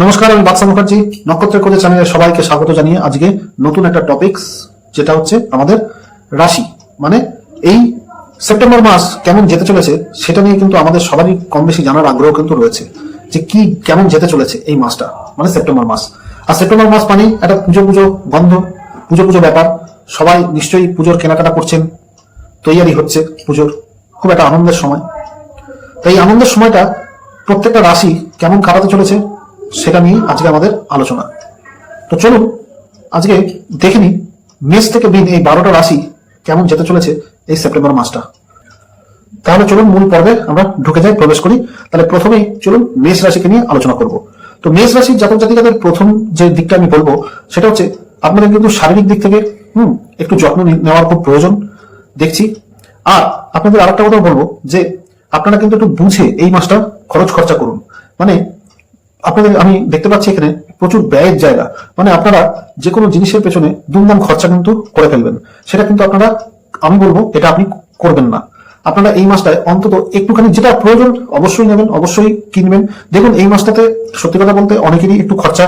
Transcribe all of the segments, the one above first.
নমস্কার, আমি বাদশা মুখার্জি। নক্ষত্রের কোচে চ্যানেলে সবাইকে স্বাগত জানিয়ে আজকে নতুন একটা টপিকস যেটা হচ্ছে আমাদের রাশি। মানে এই সেপ্টেম্বর মাস কেমন যেতে চলেছে, সেটা নিয়ে কিন্তু আমাদের সবারই কম বেশি জানার আগ্রহ কিন্তু রয়েছে, যে কি কেমন যেতে চলেছে এই মাসটা মানে সেপ্টেম্বর মাস। আর সেপ্টেম্বর মাস মানে একটা পুজো পুজো বন্ধ, পুজো পুজো ব্যাপার। সবাই নিশ্চয়ই পুজোর কেনাকাটা করছেন তৈয়ারি হচ্ছে পুজোর। খুব একটা আনন্দের সময়। তাই এই আনন্দের সময়টা প্রত্যেকটা রাশি কেমন কাটাতে চলেছে সেটা নিয়ে আজকে আমাদের আলোচনা। তো চলুন, আজকে দেখে নিই মেষ থেকে বিন এই বারোটা রাশি কেমন যেতে চলেছে এই সেপ্টেম্বর মাসটা। তাহলে চলুন মূল পর্বে আমরা ঢুকে যাই, প্রবেশ করি। তাহলে প্রথমেই চলুন মেষ রাশিকে নিয়ে আলোচনা করব। তো মেষ রাশির জাতক জাতিকাদের প্রথম যে দিকটা আমি বলব, সেটা হচ্ছে আপনাদের কিন্তু শারীরিক দিক থেকে, হুম, একটু যত্ন নেওয়ার খুব প্রয়োজন। দেখছি। আর আপনাদের আর একটা কথা বলব, যে আপনারা কিন্তু একটু বুঝে এই মাসটা খরচ খরচা করুন। মানে আপনাদের আমি দেখতে পাচ্ছি এখানে প্রচুর ব্যয়ের জায়গা। মানে আপনারা যে কোনো জিনিসের পেছনে দুমদাম খরচা কিন্তু করে ফেলবেন। সেটা কিন্তু আপনারা, আমি বলব, এটা আপনি করবেন না। আপনারা এই মাসটায় অন্তত একটুখানি যেটা প্রয়োজন অবশ্যই নেবেন, অবশ্যই কিনবেন। দেখুন, এই মাসটাতে সত্যি কথা বলতে অনেকেরই একটু খরচা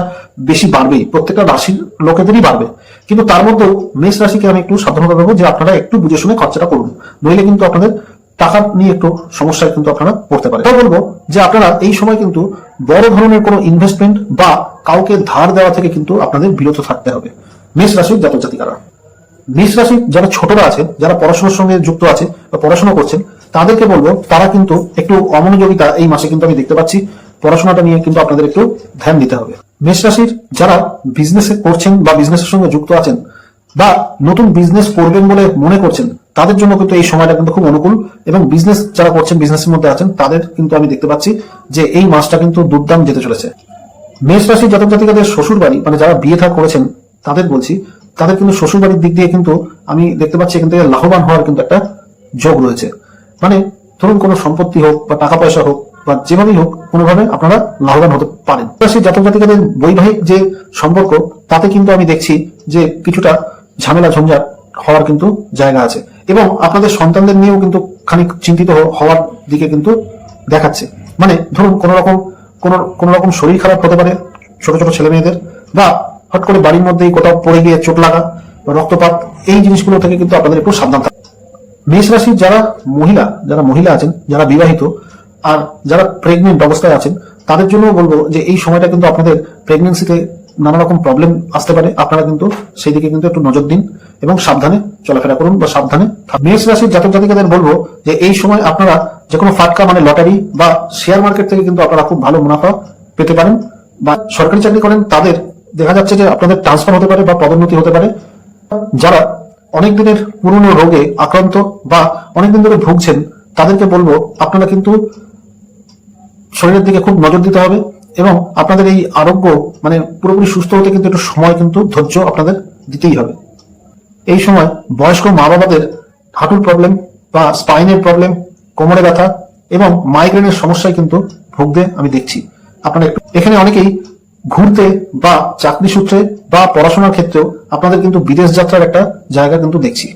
বেশি বাড়বেই, প্রত্যেকটা রাশির লোকেদেরই বাড়বে। কিন্তু তার মধ্যেও মেষ রাশিকে আমি একটু সাবধানতা দেবো যে আপনারা একটু বুঝে শুনে খরচাটা করুন। নইলে কিন্তু আপনাদের টাকা নিয়ে একটু সমস্যায় কিন্তু আপনারা পড়তে পারেন। এটাও বলব যে আপনারা এই সময় কিন্তু বড় ধরনের কোনো ইনভেস্টমেন্ট বা কাউকে ধার দেওয়া থেকে কিন্তু আপনাদের বিরত থাকতে হবে। মেষ রাশির জাতক জাতিকারা। মেষ রাশির যারা ছোটরা আছে, যারা পড়াশোনার সঙ্গে যুক্ত আছে বা পড়াশোনা করছেন, তাদেরকে বলব, তারা কিন্তু একটু অমনোযোগিতা এই মাসে কিন্তু আমি দেখতে পাচ্ছি। পড়াশোনাটা নিয়ে কিন্তু আপনাদের একটু ধ্যান দিতে হবে। মেষ রাশির যারা বিজনেস করছেন বা বিজনেসের সঙ্গে যুক্ত আছেন বা নতুন বিজনেস করবেন বলে মনে করছেন, তাদের জন্য কিন্তু এই সময়টা কিন্তু খুব অনুকূল এবং বিজনেস যারা করছেন বিজনেসের মধ্যে আছেন, তাদের কিন্তু আমি দেখতে পাচ্ছি যে এই মাসটা কিন্তু দুর্দাম যেতে চলেছে। মেষ রাশির জাতক জাতিকাদের শ্বশুর বাড়ি মানে যারা বিয়ে থা করেছেন, তাদের বলছি তাদের কিন্তু শ্বশুর বাড়ির দিক দিয়ে কিন্তু আমি দেখতে পাচ্ছি এখান থেকে লাভবান হওয়ার কিন্তু একটা যোগ রয়েছে। মানে ধরুন কোনো সম্পত্তি হোক বা টাকা পয়সা হোক বা যেভাবেই হোক, কোনোভাবে আপনারা লাভবান হতে পারেন। রাশির জাতক জাতিকাদের বৈবাহিক যে সম্পর্ক, তাতে কিন্তু আমি দেখছি যে কিছুটা ঝামেলা ঝঞ্ঝাট হওয়ার কিন্তু জায়গা আছে এবং আপনাদের সন্তানদের নিয়েও কিন্তু খানিক চিন্তিত হওয়ার দিকে কিন্তু দেখাচ্ছে। মানে ধরুন কোন রকম কোন কোন রকম শরীর খারাপ হতে পারে ছোট ছোট ছেলে মেয়েদের বা হট করে বাড়ির মধ্যেই কোথাও পড়ে গিয়ে চোট লাগা রক্তপাত, এই জিনিসগুলো থেকে কিন্তু আপনাদের একটু সাবধান থাকতে মেষ রাশির যারা মহিলা যারা মহিলা আছেন, যারা বিবাহিত আর যারা প্রেগনেন্ট অবস্থায় আছেন, তাদের জন্য বলব যে এই সময়টা কিন্তু আপনাদের প্রেগনেন্সিতে নানা রকম প্রবলেম আসতে পারে আপনারা কিন্তু সেই দিকে কিন্তু একটু নজর দিন এবং সাবধানে চলাফেরা করুন বা সাবধানে। মেষ রাশির জাতক জাতিকাদের বলব যে এই সময় আপনারা যে কোনো ফাটকা মানে লটারি বা শেয়ার মার্কেট থেকে কিন্তু আপনারা খুব ভালো মুনাফা পেতে পারেন বা সরকারি চাকরি করেন, তাদের দেখা যাচ্ছে যে আপনাদের ট্রান্সফার হতে পারে বা পদোন্নতি হতে পারে। যারা অনেক দিনের পুরনো রোগে আক্রান্ত বা অনেকদিন ধরে ভুগছেন, তাদেরকে বলব, আপনারা কিন্তু শরীরের দিকে খুব নজর দিতে হবে এবং আপনাদের এই আরোগ্য মানে পুরোপুরি সুস্থ হতে কিন্তু একটু সময় কিন্তু ধৈর্য আপনাদের দিতেই হবে। এই সময় বয়স্ক মা বাবাদের হাঁটুর প্রবলেম বা স্পাইনের প্রবলেম কোমরে ব্যথা এবং মাইগ্রেনের সমস্যায় কিন্তু ভুগতে আমি দেখছি। আপনারা এখানে অনেকেই ঘুরতে বা চাকরি সূত্রে বা পড়াশোনার ক্ষেত্রেও আপনাদের কিন্তু বিদেশ যাত্রার একটা জায়গা কিন্তু দেখছি।